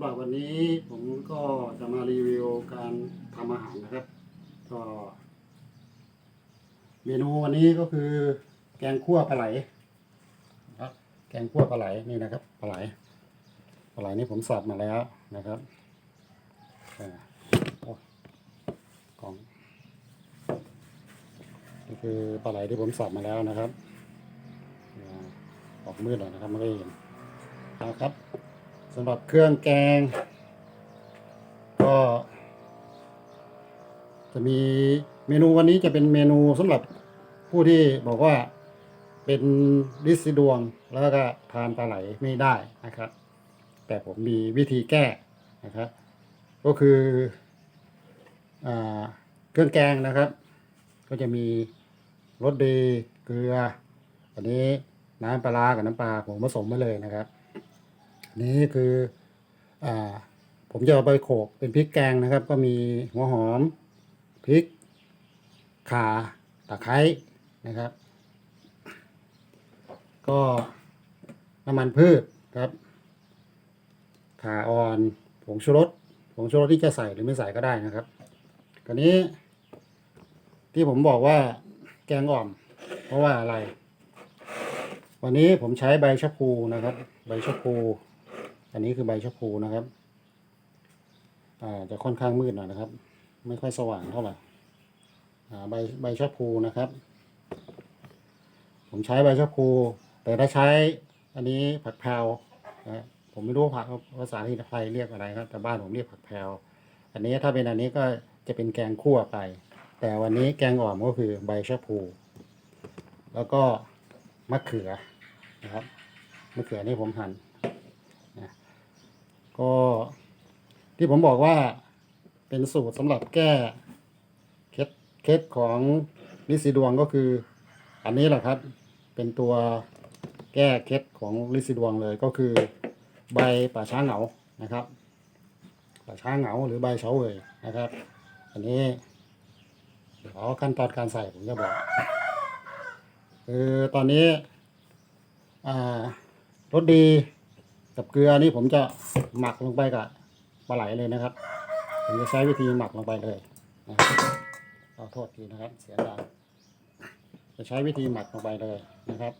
ำหรับวันนี้ผมก็จะมารีวิวการทำอาหารนะครับ ก็ เมนูวันนี้ก็คือ แกงคั่วปลาไหลนะครับแกงคั่วปลาไหลนี่นะครับปลาไหลปลาไหลนี่ผมสับมาแล้วนะครับอ่าโอ้ยกล่องนี่คือปลาไหลที่ผมสับมาแล้วนะครับอ่าออกมืดหน่อยนะครับไม่ได้เห็นนะครับ สำหรับเครื่องแกง ก็ จะมีเมนูวันนี้จะเป็นเมนูสำหรับผู้ที่บอกว่าเป็นลิซิดวงแล้วก็ทานปลาไหลไม่ได้นะครับ แต่ผมมีวิธีแก้นะครับ ก็คืออเครื่องแกงนะครับ ก็จะมีรสดีเกลืออันนี้น้ำปลากับน้ำปลาผมผสมมาเลยนะครับ นี้คืออาผมจะเอาไปโขกเป็นพริกแกงนะครับ ก็มีหัวหอมพริกข่าตะไคร้นะครับ ก็น้ำมันพืชครับข่าอ่อนผงชูรสผงชูรสที่จะใส่หรือไม่ใส่ก็ได้นะครับคราวนี้ ที่ผมบอกว่าแกงอ่อม เพราะว่าอะไร วันนี้ผมใช้ใบชะพูนะครับ ใบชะพู อันนี้คือใบชะพูนะครับอ่าจะค่อนข้างมืดหน่อยนะครับ ไม่ค่อยสว่างเท่าไหร่อ่าใบใบชะพูนะครับ ผมใช้ใบชะพู แต่ถ้าใช้อันนี้ผักแพรวนะผมไม่รู้ผักภาษาที่ไทยเรียกอะไรครับ แต่บ้านผมเรียกผักแพรวอันนี้ถ้าเป็นอันนี้ก็จะเป็นแกงคั่วไป แต่วันนี้แกงอ่อมก็คือใบชะพู แล้วก็มะเขือนะครับมะเขือนี่ผมหั่น ก็ที่ผมบอกว่าเป็นสูตรสำหรับแก้เคล็ดเคล็ดของลิซิดวงก็คือ อันนี้แหละครับ เป็นตัวแก้เคล็ดของลิซิดวงเลยก็คือใบป่าช้าเหงานะครับป่าช้าเหงาหรือใบเฉาเวยนะครับ อันนี้เดี๋ยวขั้นตอนการใส่ผมจะบอกคือตอนนี้รสดี กับเกลือนี่ผมจะหมักลงไปกับปลาไหลเลยนะครับ ผมจะใช้วิธีหมักลงไปเลยนะขอโทษทีนะครับ เสียงดังจะใช้วิธีหมักลงไปเลยนะครับ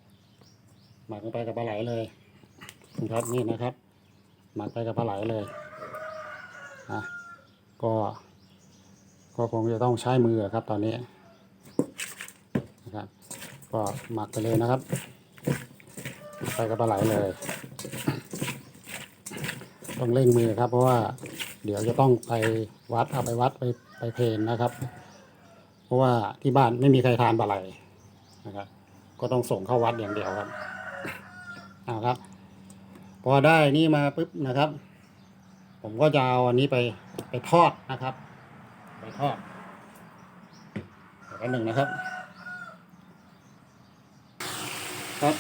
หมักลงไปกับปลาไหลเลยนะครับนี่นะครับ หมักไปกับปลาไหลเลยนะก็ก็คงจะต้องใช้มือครับตอนนี้นะครับ ก็หมักไปเลยนะครับหมักไปกับปลาไหลเลย ต้องเร่งมือครับ เพราะว่าเดี๋ยวจะต้องไปวัดเอาไปวัดไปไปเพนนะครับ เพราะว่าที่บ้านไม่มีใครทานปลาไหลนะครับ ก็ต้องส่งเข้าวัดอย่างเดียวครับเอาครับ พอได้นี่มาปุ๊บนะครับ ผมก็จะเอาอันนี้ไปไปทอดนะครับ ไปทอดแป๊บหนึ่งนะครับ ครับ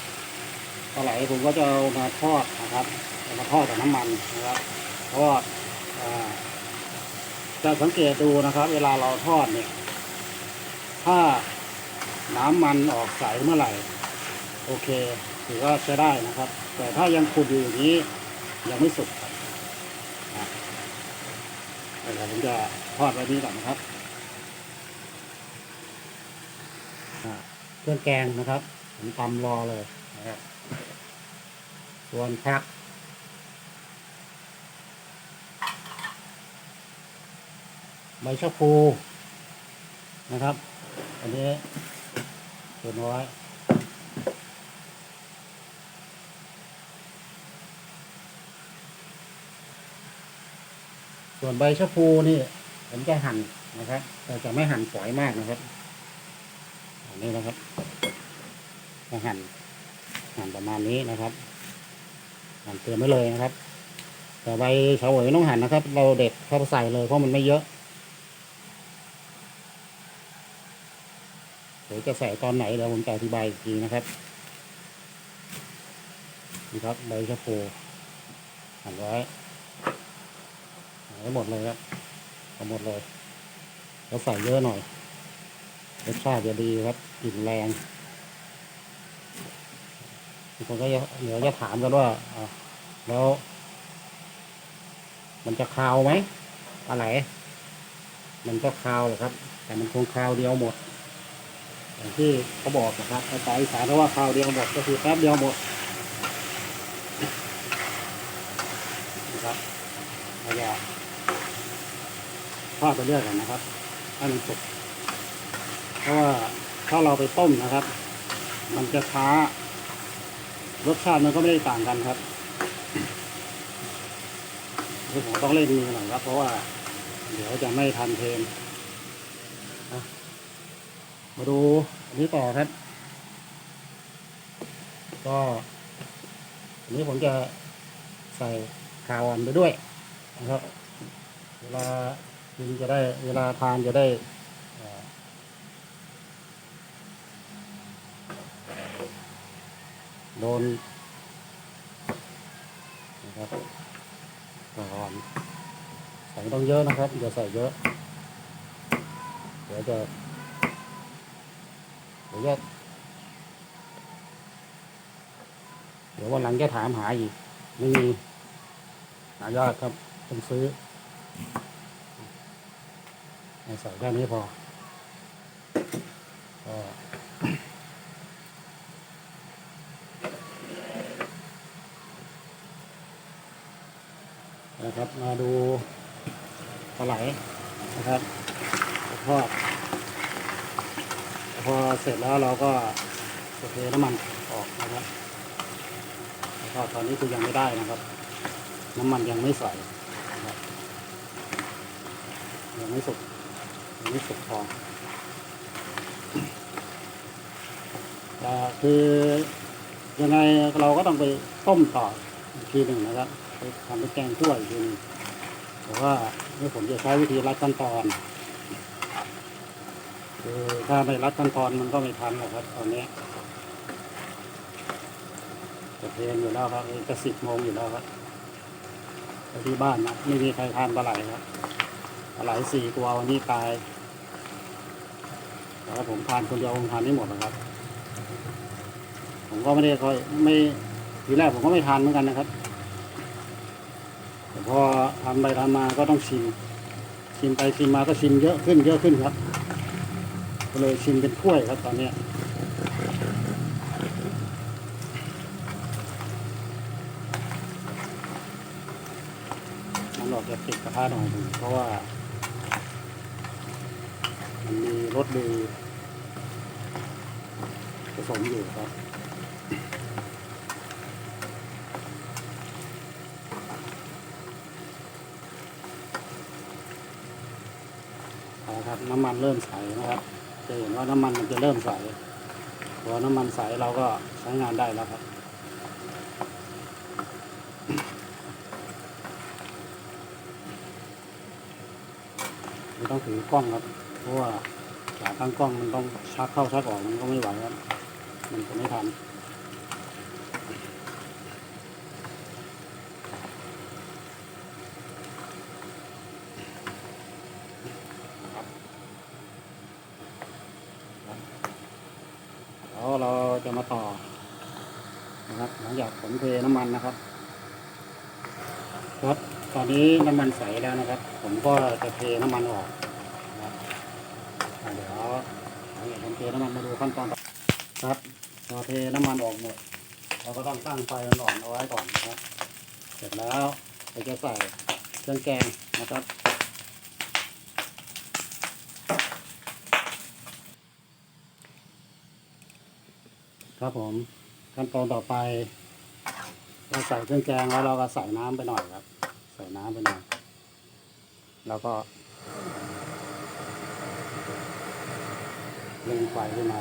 าไหลผมก็จะเอามาทอดนะครับเอามาทอดกับน้ำมันนะครับทอดจะสังเกตดูนะครับ เวลาเราทอดเนี่ย ถ้าน้ำมันออกใสเมื่อไหร่ โอเคถือว่าใช้ได้นะครับ แต่ถ้ายังขุดอยู่อย่างนี้ ยังไม่สุกครับอะเดี๋ยวผมจะทอดไว้นี้ก่อนนะครับเครื่องแกงนะครับผมตำรอเลยนะครับ ส่วนผักใบชะพูนะครับ อันนี้ส่วนน้อยส่วนใบชะพูนี่ผมจะหั่นนะครับแต่จะไม่หั่นฝอยมากนะครับอันนี้นะครับจะหั่นหั่นประมาณนี้นะครับ เตรียมไว้เลยนะครับ แต่ใบเฉาหวยไม่ต้องหั่นนะครับ เราเด็ดเข้าไปใส่เลยเพราะมันไม่เยอะเดี๋ยวจะใส่ตอนไหนเดี๋ยวผมจะอธิบายอีกทีนะครับนี่ครับใบชะพูหั่นไว้หั่นไว้หมดเลยครับเอาหมดเลยแล้วใส่เยอะหน่อยรสชาติจะดีครับกลิ่นแรง บางคนก็จะเดี๋ยวจะถามกันว่าแล้ว มันจะคาวไหมปลาไหลมันก็คาวแหละครับ แต่มันคงคาวเดียวหมดอย่างที่เขาบอกนะครับภาษาอีสานเขาว่าคาวเดียวหมดก็คือแป๊บเดียวหมดนะครับเราจะทอดไปเรื่อยกันนะครับให้มันสุกเพราะว่าถ้าเราไปต้มนะครับ มันจะช้า รสชาติมันก็ไม่ได้ต่างกันครับคือผมต้องเล่นมือหน่อยครับ เพราะว่า เดี๋ยวจะไม่ทันเทนนะมาดูอันนี้ต่อครับ ก็อันนี้ผมจะใส่ข่าวอ่อนไปด้วยนะครับ เวลากินจะได้เวลาทานจะได้เอ่อ โดนนะครับข่อนใส่ต้องเยอะนะครับอย่าใส่เยอะ เดี๋ยวจะเดี๋ยวจะเดี๋ยววันหลังจะถามหาอีกไม่มีหายากครับต้องซื้อให้ใส่แค่นี้พอ นะครับ มาดูปลาไหลนะครับทอดพอเสร็จแล้วเราก็จะเทน้ำมันออกนะครับแล้วก็ตอนนี้คือยังไม่ได้นะครับ น้ำมันยังไม่ใส่ยังไม่สุกยังไม่สุกพอแต่คือยังไงเราก็ต้องไปต้มต่ออีกทีหนึ่งนะครับ ทำเป็นแกงคั่วอีกทีนึงแต่ว่านี่ผมจะใช้วิธีรัดขั้นตอนคือถ้าไม่รัดขั้นตอนมันก็ไม่ทันหรอกครับตอนนี้จะเพลนอยู่แล้วครับจะสิบโมงอยู่แล้วครับที่บ้านนะไม่มีใครทานปลาไหลครับปลาไหลสี่ตัววันนี้ตายแต่ว่าผมทานคนเดียวผมทานไม่หมดหรอกครับ ผมก็ไม่ได้ค่อยไม่ทีแรกผมก็ไม่ทานเหมือนกันนะครับ พอทำไปทำมาก็ต้องชิม ชิมไปชิมมาก็ชิมเยอะขึ้นเยอะขึ้นครับ ก็เลยชิมเป็นถ้วยครับตอนนี้ยมันออกจะติดกระทะหน่อยหนึ่งเพราะว่า มันมีรสดีผสมอยู่ครับ เอาละครับ น้ำมันเริ่มใสนะครับจะเห็นว่าน้ำมันมันจะเริ่มใสพอน้ำมันใสเราก็ใช้งานได้แล้วครับไม่ต้องถือกล้องครับ เพราะว่าขาตั้งกล้องมันต้องชักเข้าชักออกมันก็ไม่ไหวครับ มันจะไม่ทัน แล้วเราจะมาต่อนะครับ หลังจากผมเทน้ำมันนะครับ ครับ ตอ นี้น้ำมันใสแล้วนะครับ ผมก็จะเทน้ำมันออกนะเดี๋ยวหลังจากผมเทน้ำมันมาดูขั้นตอนต่อครับพอเทน้ำมันออกหมด เราก็ต้องตั้งไฟอ่อนเอาไว้ก่อนนะครับ เสร็จแล้วเราจะใส่เครื่องแกงนะครับครับผมขั้นตอนต่อไปเราใส่เครื่องแกงแล้วเราก็ใส่น้ำไปหน่อยครับ ส่น้ำไปหน่อยแล้วก็เร่งไฟขึ้นมา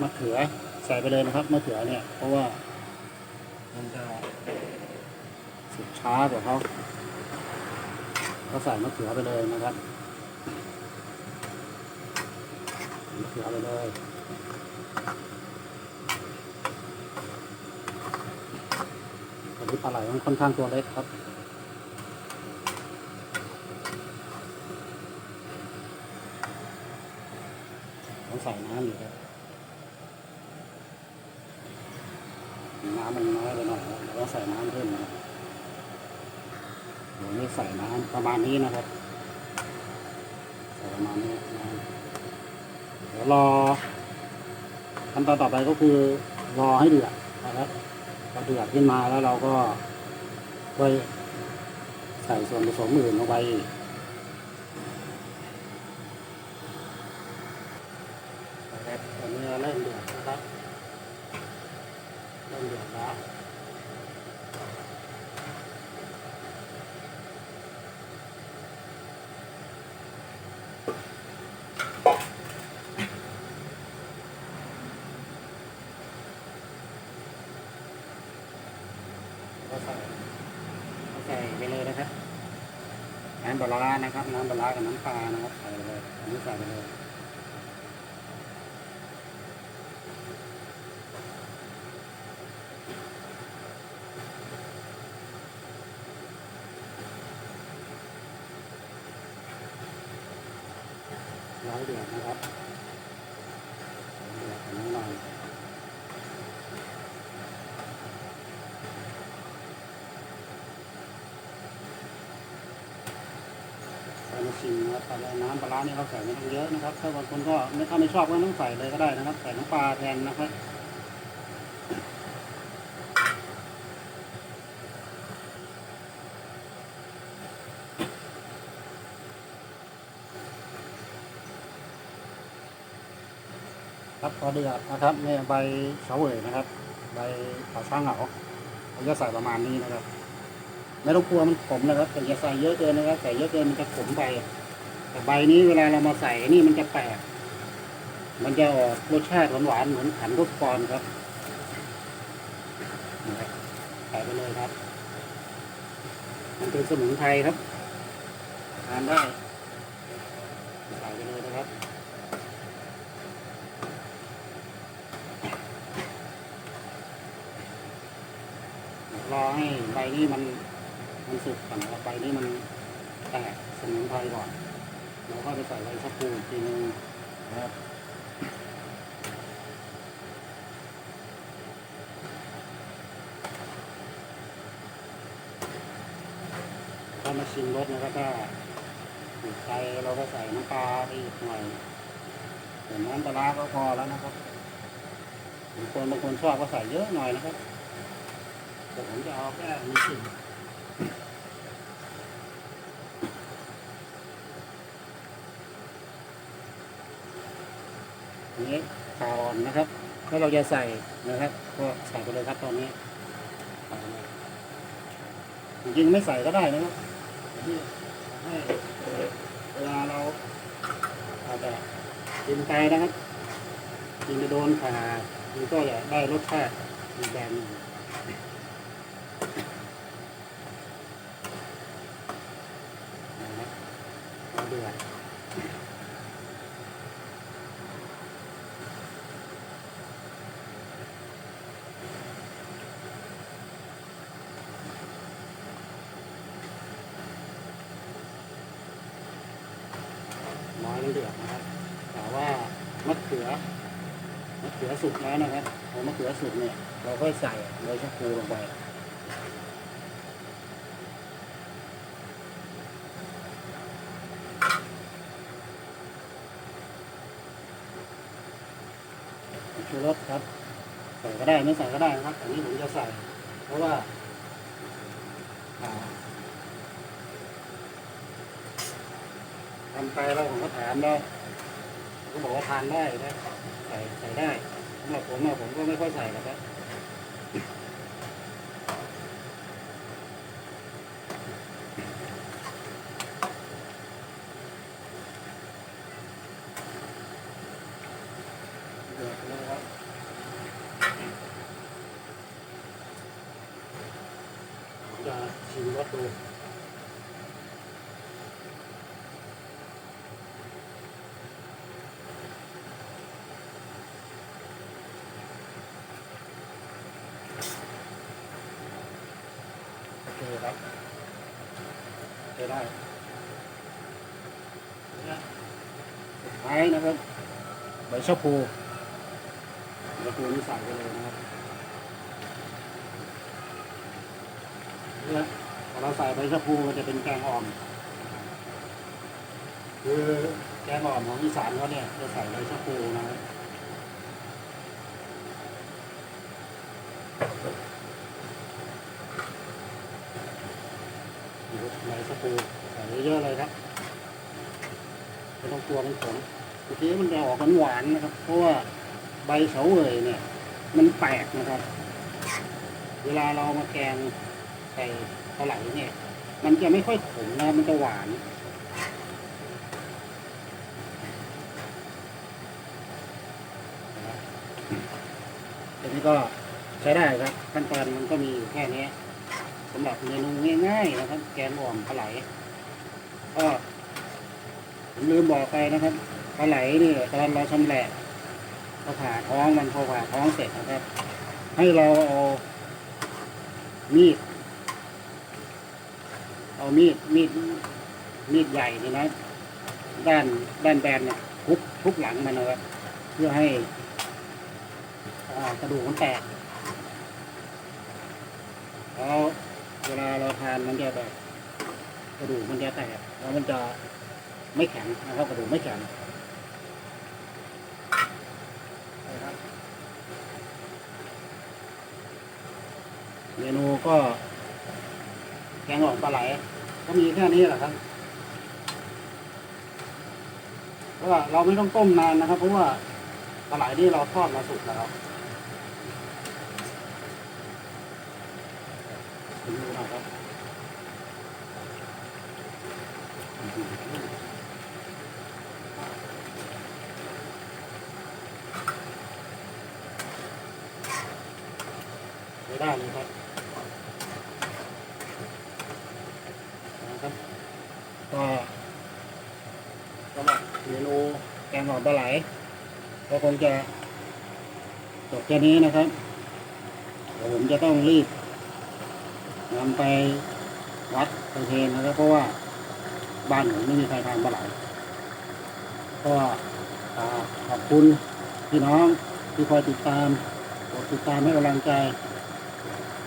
มะเขือใส่ไปเลยนะครับมะเขือเนี่ย เพราะว่ามันจะสุดช้ากว่าเขา ก็ใส่มะเขือไปเลยนะครับมะเขือไปเลยวันนี้ปลาไหลมันค่อนข้างตัวเล็กครับต้องใส่น้ำอยู่ครับน้ำมันน้อยไปหน่อยเราก็ใส่น้ำเพิ่มนะครับ เดี๋ยวนี้ใส่น้ำประมาณนี้นะครับใส่ประมาณนี้นะเดี๋ยวรอขั้นตอนต่อไปก็คือรอให้เดือดนะครับพอเดือดขึ้นมาแล้วเราก็ค่อยใส่ส่วนผสมอื่นลงไปอีก นะครับตอนนี้เริ่มเดือดนะครับ เริ่มเดือดแล้วก็ใส่ก็ใส่ไปเลยนะครับ น้ำ ปลาร้านะครับ น้ำปลาร้ากับน้ำปลานะครับใส่ไปเลยอันนี้ใส่ไปเลยร้อยเดือดนะครับเดือดของน้ำมันใส่มาชิมนะครับใส่ น้ำปลาร้านี่เราใส่ไม่ต้องเยอะนะครับ ถ้าบางคนก็ไม่ถ้าไม่ชอบก็ไม่ต้องใส่เลยก็ได้นะครับ ใส่น้ำปลาแทนนะครับครับพอเดือดนะครับเนี่ยใบเฉาเวยนะครับ ใบขาช้างเหงาเราจะใส่ประมาณนี้นะครับ ไม่ต้องกลัวมันขมนะครับแต่อย่าใส่เยอะเกินนะครับใส่เยอะเกินมันจะขมไป แต่ใบนี้เวลาเรามาใส่นี่มันจะแปลก มันจะออกรสชาติหวานๆเหมือนขันทุกกรครับนครับใส่ไปเลยครับ มันเป็นสมุนไพรครับ ทานได้ ใส่ไปเลยนะครับรอให้ใบนี้มันมันสุกก่อนนะครับใบนี้มันแตกสมุนไพรก่อน แล้วก็ไปใส่ใบชะพูกทีนึงนะครับถ้ามาชิมรสนะครับถ้าถูกใจเราก็ใส่น้ำปลาไปอีกหน่อยส่นน้ำปลาก็พอแล้วนะครับบางคนบางคนชอบก็ใส่เยอะหน่อยนะครับแต่ผมจะเอาแค่มีกลิ่ นี้ขาอ่อนนะครับถ้วเราจะใส่นะครับ ก็ใส่ไปเลยครับตอนนี้จริงๆไม่ใส่ก็ได้นะครับให้เวลาเราอาจจะกินไปนะครับกินไปโดนขามันก็จะได้รสชาติอีกแบบหนึง นะครับเอาเดือดน้อยมันเดือดนะครับ แต่ ว่ามะเขือมะเขือสุกแล้วนะครับพอมะเขือสุกเนี่ย เราก็ใส่ใบชะพูลงไปชูรสครับ ใส่ก็ได้ไม่ใส่ก็ได้นะครับอันนี้ผมจะใส่ เพราะว่าทำไปแล้วผมก็ถามแล้วเขา ก็บอกว่าทานได้นะใส่ใส่ได้สำหรับผมอะผมก็ไม่ค่อยใส่หรอกครับเดือดเลยครับ จะชิมรสดูโอคครับใช้ได้นี่ยสุดท้ายนะครับใบชะพูใบชะพูนี่ใส่ไปเลยนะครับเนี่ยพอเราใส่ใบชะพูมันจะเป็นแกงอ่อม คือแกงอ่อมของอีสานเขาเนี่ยจะใส่ใบชะพูนะครับ ใบชะพูใส่เยอะๆเลยครับไม่ต้องกลัวมันขมเมื่อกี้มันจะออกหวานๆนะครับ เพราะว่าใบเฉาเว่ยเนี่ย มันแปลกนะครับ เวลาเรามาแกงใส่ปลาไหลเนี่ย มันจะไม่ค่อยขมนะมันจะหวานอันนี้ก็ใช้ได้ครับขั้นตอนมันก็มีแค่นี้ สำหรับเมนูง่ายๆนะครับ แกงอ่อมปลาไหลก็ผมลืมบอกไปนะครับปลาไหลนี่ตอนเราชำแหละเราผ่าท้องมันพอผ่าท้องเสร็จนะครับ ให้เราเอามีด เอามีดมีดมีดใหญ่นี่นะด้านด้านแบนเนี่ยทุบทุบหลังมันนะครับเพื่อให้กระดูกมันแตกแล้ว เวลาเราทานมันจะแบบกระดูกมันจะแตกแล้วมันจะไม่แข็งนะครับกระดูกไม่แข็งนะครับเมนูก็แกงอ่อมปลาไหล ก็มีแค่นี้แหละครับเพราะว่าเราไม่ต้องต้มนานนะครับ เพราะว่าปลาไหลนี่เราทอดมาสุกแล้ว ดูนะครับ ไม่ได้เลยครับนะครับก็สำหรับเมนูแกงหอมปลาไหลก็คงจะจบแค่นี้นะครับเดี๋ยวผมจะต้องรีบนำไปวัดไปเทนนะครับ เพราะว่าบ้านผมไม่มีใครทานปลาไหลก็ขอบคุณพี่น้องที่คอยติดตามกดติดตามให้กำลังใจ